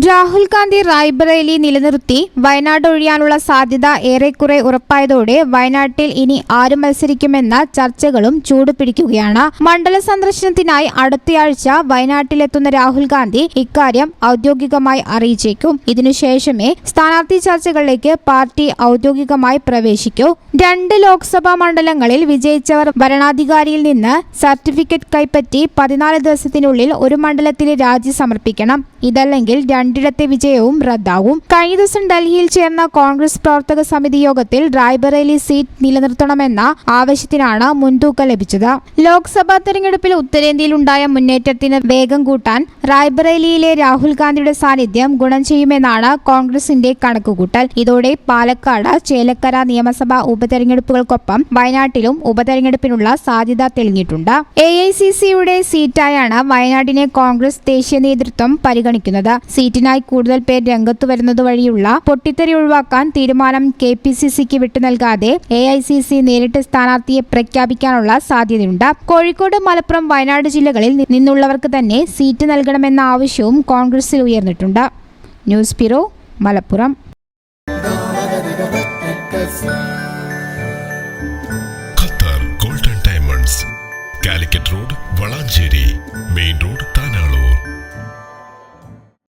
രാഹുൽ ഗാന്ധി റായ്ബറേലി നിലനിർത്തി വയനാട് ഒഴിയാനുള്ള സാധ്യത ഏറെക്കുറെ ഉറപ്പായതോടെ വയനാട്ടിൽ ഇനി ആര് മത്സരിക്കുമെന്ന ചർച്ചകളും ചൂടുപിടിക്കുകയാണ്. മണ്ഡല സന്ദർശനത്തിനായി അടുത്തയാഴ്ച വയനാട്ടിലെത്തുന്ന രാഹുൽ ഗാന്ധി ഇക്കാര്യം ഔദ്യോഗികമായി അറിയിച്ചേക്കും. ഇതിനുശേഷമേ സ്ഥാനാർത്ഥി ചർച്ചകളിലേക്ക് പാർട്ടി ഔദ്യോഗികമായി പ്രവേശിക്കൂ. രണ്ട് ലോക്സഭാ മണ്ഡലങ്ങളിൽ വിജയിച്ചവർ ഭരണാധികാരിയിൽ നിന്ന് സർട്ടിഫിക്കറ്റ് കൈപ്പറ്റി പതിനാല് ദിവസത്തിനുള്ളിൽ ഒരു മണ്ഡലത്തിലെ രാജി സമർപ്പിക്കണം. ഇതല്ലെങ്കിൽ രണ്ടിടത്തെ വിജയവും റദ്ദാവും കഴിഞ്ഞ ദിവസം ഡൽഹിയിൽ ചേർന്ന കോൺഗ്രസ് പ്രവർത്തക സമിതി യോഗത്തിൽ റായ്ബറേലി സീറ്റ് നിലനിർത്തണമെന്ന ആവശ്യത്തിനാണ് മുൻതൂക്കം ലഭിച്ചത്. ലോക്സഭാ തെരഞ്ഞെടുപ്പിൽ ഉത്തരേന്ത്യയിൽ ഉത്തരേന്ത്യയിലുണ്ടായ മുന്നേറ്റത്തിന് വേഗം കൂട്ടാൻ റായ്ബറേലിയിലെ രാഹുൽ ഗാന്ധിയുടെ സാന്നിധ്യം ഗുണം ചെയ്യുമെന്നാണ് കോൺഗ്രസിന്റെ കണക്കുകൂട്ടൽ. ഇതോടെ പാലക്കാട് ചേലക്കര നിയമസഭാ ഉപതെരഞ്ഞെടുപ്പുകൾക്കൊപ്പം വയനാട്ടിലും ഉപതെരഞ്ഞെടുപ്പിനുള്ള സാധ്യത തെളിഞ്ഞിട്ടുണ്ട്. എ ഐ സി സിയുടെ സീറ്റായാണ് വയനാടിനെ കോൺഗ്രസ് ദേശീയ നേതൃത്വം പരിഗണിക്കുന്നത് പരിഗണിക്കുന്നത്. സീറ്റിനായി കൂടുതൽ പേർ രംഗത്തു വരുന്നതുവഴിയുള്ള പൊട്ടിത്തെറി ഒഴിവാക്കാൻ തീരുമാനം കെ പി സി സിക്ക് വിട്ടുനൽകാതെ എ ഐ സി സി നേരിട്ട് സ്ഥാനാർത്ഥിയെ പ്രഖ്യാപിക്കാനുള്ള സാധ്യതയുണ്ട്. കോഴിക്കോട് മലപ്പുറം വയനാട് ജില്ലകളിൽ നിന്നുള്ളവർക്ക് തന്നെ സീറ്റ് നൽകണമെന്ന ആവശ്യവും കോൺഗ്രസിൽ ഉയർന്നിട്ടുണ്ട്. News bureau Malappuram. Qatar golden diamonds. Calicut road Valanchery. Main road